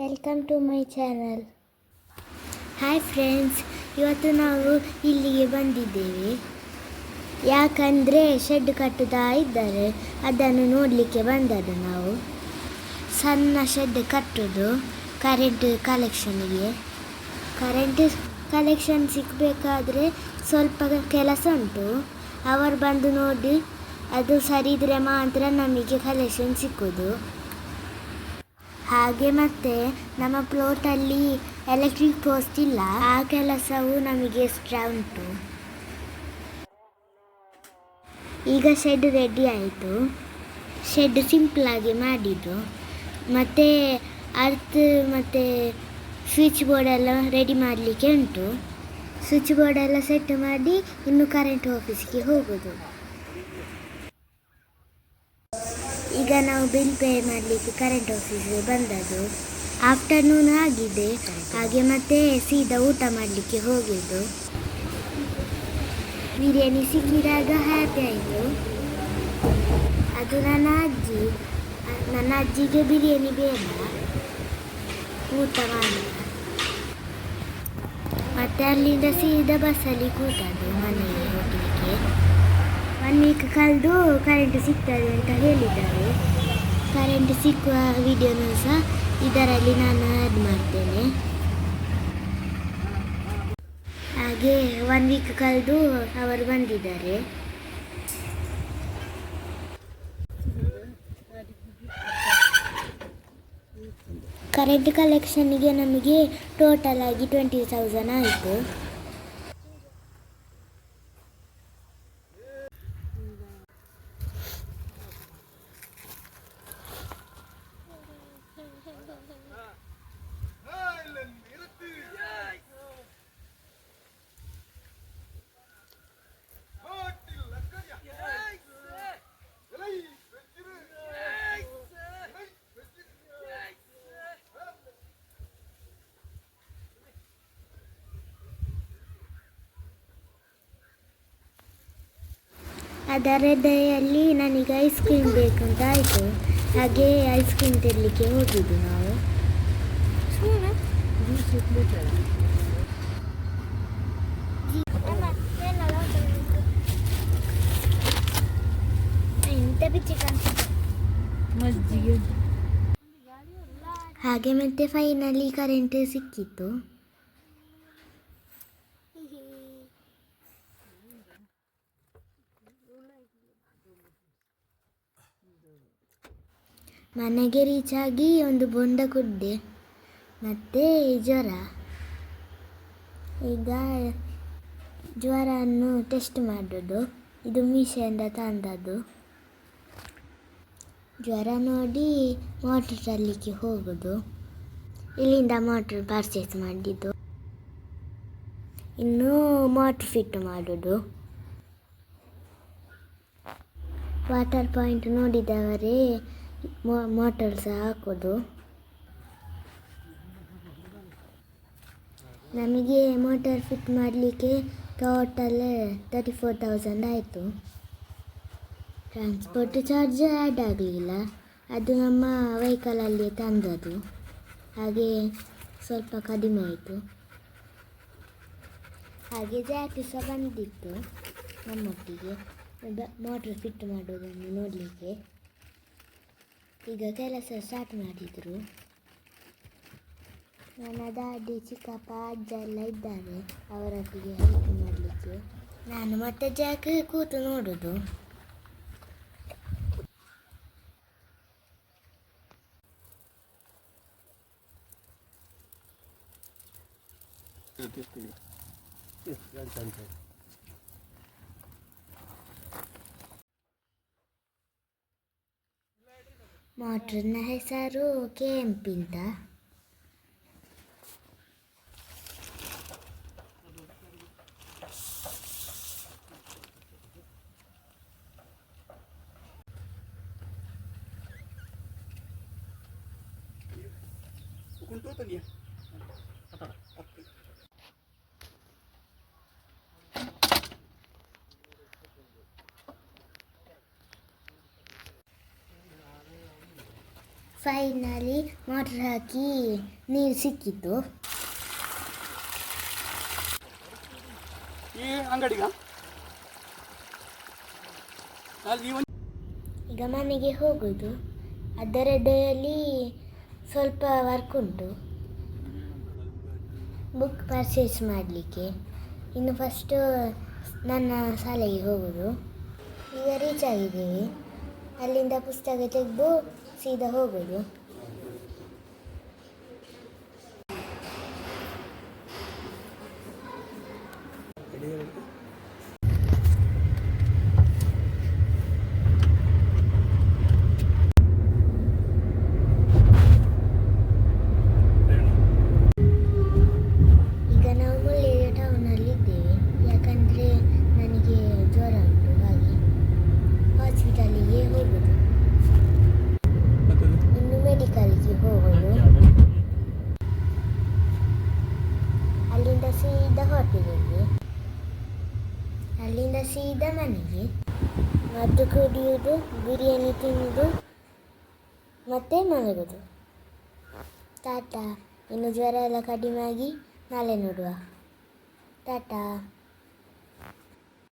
Welcome to my channel hi friends ಇವತ್ತು ನಾವು ಇಲ್ಲಿಗೆ ಬಂದಿದ್ದೇವೆ. ಯಾಕಂದರೆ ಶೆಡ್ ಕಟ್ಟುತ್ತಾ ಇದ್ದಾರೆ. ಅದನ್ನು ನೋಡಲಿಕ್ಕೆ ಬಂದದ್ದು ನಾವು. ಸಣ್ಣ ಶೆಡ್ ಕಟ್ಟೋದು ಕರೆಂಟ್ ಕಲೆಕ್ಷನ್ಗೆ ಕರೆಂಟ್ ಕಲೆಕ್ಷನ್ ಸಿಗಬೇಕಾದ್ರೆ ಸ್ವಲ್ಪ ಕೆಲಸ ಉಂಟು. ಅವರು ಬಂದು ನೋಡಿ, ಅದು ಸರಿ ಇದ್ರೆ ಮಾತ್ರ ನಮಗೆ ಕಲೆಕ್ಷನ್ ಸಿಕ್ಕೋದು. ಹಾಗೆ ಮತ್ತೆ ನಮ್ಮ ಪ್ಲೋಟಲ್ಲಿ ಎಲೆಕ್ಟ್ರಿಕ್ ಪೋಸ್ಟ್ ಇಲ್ಲ. ಆ ಕೆಲಸವು ನಮಗೆ ಎಕ್ಸ್ಟ್ರಾ ಉಂಟು. ಈಗ ಶೆಡ್ ರೆಡಿ ಆಯಿತು. ಶೆಡ್ ಸಿಂಪಲ್ ಆಗಿ ಮಾಡಿದ್ದು. ಮತ್ತೆ ಅರ್ತ್ ಮತ್ತೆ ಸ್ವಿಚ್ ಬೋರ್ಡ್ ಎಲ್ಲ ರೆಡಿ ಮಾಡಲಿಕ್ಕೆ ಉಂಟು. ಸ್ವಿಚ್ ಬೋರ್ಡ್ ಎಲ್ಲ ಸೆಟ್ ಮಾಡಿ ಇನ್ನು ಕರೆಂಟ್ ಆಫೀಸ್ಗೆ ಹೋಗೋದು. ಈಗ ನಾವು ಬಿಲ್ ಪೇ ಮಾಡಲಿಕ್ಕೆ ಕರೆಂಟ್ ಆಫೀಸ್ಗೆ ಬಂದದ್ದು. ಆಫ್ಟರ್ನೂನ್ ಆಗಿದೆ. ಹಾಗೆ ಮತ್ತೆ ಸೀದಾ ಊಟ ಮಾಡಲಿಕ್ಕೆ ಹೋಗಿದ್ದು. ಬಿರಿಯಾನಿ ಸಿಕ್ಕಿದಾಗ ಹ್ಯಾಪಿ ಆಯಿತು. ಅದು ನನ್ನ ಅಜ್ಜಿ. ನನ್ನ ಅಜ್ಜಿಗೆ ಬಿರಿಯಾನಿ ಬೇಡ. ಊಟ ಮಾಡಿಲ್ಲ ಮತ್ತೆ ಅಲ್ಲಿಂದ ಸೀದಾ ಬಸ್ಸಲ್ಲಿ ಕೂತದ್ದು ಮನೆಗೆ ಹೋಗಲಿಕ್ಕೆ. ಕಳೆದು ಕರೆಂಟ್ ಸಿಗ್ತದೆ ಅಂತ ಹೇಳಿದ್ದಾರೆ. ಕರೆಂಟ್ ಸಿಕ್ಕುವ ವಿಡಿಯೋನು ಸಹ ಇದರಲ್ಲಿ ನಾನು ಆ್ಯಡ್ ಮಾಡ್ತೇನೆ. ಹಾಗೆ ಒನ್ ವೀಕ್ ಕಳೆದು ಅವರು ಬಂದಿದ್ದಾರೆ. ಕರೆಂಟ್ ಕಲೆಕ್ಷನ್ಗೆ ನಮಗೆ ಟೋಟಲ್ ಆಗಿ ಟ್ವೆಂಟಿ ತೌಸಂಡ್ ಆಯಿತು. ಅದರ ದಯಲ್ಲಿ ನನಗೆ ಐಸ್ ಕ್ರೀಮ್ ಬೇಕಂತ ಆಯಿತು ಹಾಗೆ ಐಸ್ ಕ್ರೀಮ್ ತರಲಿಕ್ಕೆ ಹೋಗಿದ್ದು ನಾವು. ಹಾಗೆ ಮತ್ತೆ ಫೈನಲಿ ಕರೆಂಟ್ ಸಿಕ್ಕಿತ್ತು. ಮನೆಗೆ ರೀಚ್ ಆಗಿ ಒಂದು ಬೊಂಡ ಕುಡ್ದೆ. ಮತ್ತೆ ಜ್ವರ. ಈಗ ಜ್ವರವನ್ನು ಟೆಸ್ಟ್ ಮಾಡೋದು. ಇದು ಮೀಶೆಯಿಂದ ತಂದದ್ದು. ಜ್ವರ ನೋಡಿ ಮೋಟ್ರ್ ತರಲಿಕ್ಕೆ ಹೋಗೋದು. ಇಲ್ಲಿಂದ ಮೋಟ್ರ್ ಪರ್ಚೇಸ್ ಮಾಡಿದ್ದು. ಇನ್ನು ಮೋಟ್ರ್ ಫಿಟ್ ಮಾಡೋದು. ವಾಟರ್ ಪಾಯಿಂಟ್ ನೋಡಿದವರೇ ಸಹ ಹಾಕೋದು. ನಮಗೆ ಮೋಟರ್ ಫಿಟ್ ಮಾಡಲಿಕ್ಕೆ ಟೋಟಲ್ ತರ್ಟಿ ಫೋರ್ ತೌಸಂಡ್ ಆಯಿತು. ಟ್ರಾನ್ಸ್ಪೋರ್ಟ್ ಚಾರ್ಜ್ ಆ್ಯಡ್ ಆಗಲಿಲ್ಲ. ಅದು ನಮ್ಮ ವೆಹಿಕಲಲ್ಲಿ ತಂದದು ಹಾಗೆ ಸ್ವಲ್ಪ ಕಡಿಮೆ ಆಯಿತು. ಹಾಗೆ ಜಾತಿ ಸಹ ಬಂದಿತ್ತು ನಮ್ಮೊಟ್ಟಿಗೆ. ಮೋಟ್ರ್ ಫಿಟ್ ಮಾಡೋದನ್ನು ನೋಡಲಿಕ್ಕೆ. ಈಗ ಕೆಲಸ ಸ್ಟಾರ್ಟ್ ಮಾಡಿದರು ನನ್ನ ದಾಡಿ ಚಿಕ್ಕಪ್ಪ ಅಜ್ಜ ಎಲ್ಲ ಇದ್ದಾರೆ ಅವರೊಟ್ಟಿಗೆ ಹೆಲ್ಪ್ ಮಾಡಲಿಕ್ಕೆ ನಾನು ಮತ್ತೆ ಜಾಕ್ ಕೂತು ನೋಡೋದು ಮಾಡ್ರನ್ನ ಹೆಸರು ಕೆಂಪಿಂತ ¿Cuánto tenía? ಫೈನಲಿ ಮೋಟ್ರ್ ಹಾಕಿ ನೀರು ಸಿಕ್ಕಿತ್ತು. ಈಗ? ಮನೆಗೆ ಹೋಗೋದು. ಅದರದಲ್ಲಿ ಸ್ವಲ್ಪ ವರ್ಕ್ ಉಂಟು. ಬುಕ್ ಪರ್ಚೇಸ್ ಮಾಡಲಿಕ್ಕೆ. ಇನ್ನು ಫಸ್ಟು ನನ್ನ ಶಾಲೆಗೆ ಹೋಗೋದು. ಈಗ ರೀಚ್ ಆಗಿದ್ದೀವಿ. ಅಲ್ಲಿಂದ ಪುಸ್ತಕ ತೆಗೆದು ಸೀದಾ ಹೋಗೋದು ಈಗ ನಾವು ಮುಳ್ಳೇರಿಯ ಟೌನಲ್ಲಿ ಇದ್ದೇವೆ ಯಾಕಂದರೆ ನನಗೆ ಜ್ವರ ಉಂಟು ಹಾಗೆ ಹಾಸ್ಪಿಟಲಿಗೆ ಹೋಗೋದು ಇನ್ನು ಮೆಡಿಕಲ್ಗೆ ಹೋಗೋದು ಅಲ್ಲಿಂದ ಹೋಟೆಲಿಗೆ ಅಲ್ಲಿಂದ ಸೀದಾ ಮನೆಗೆ. ಮದ್ದು ಕುಡಿಯುವುದು, ಬಿರಿಯಾನಿ ತಿನ್ನುವುದು, ಮತ್ತೆ ಮಲಗೋದು ಟಾಟಾ ಇನ್ನು ಜ್ವರ ಎಲ್ಲ ಕಡಿಮೆ ಆಗಿ ನಾಳೆ ನೋಡುವ. ಟಾಟಾ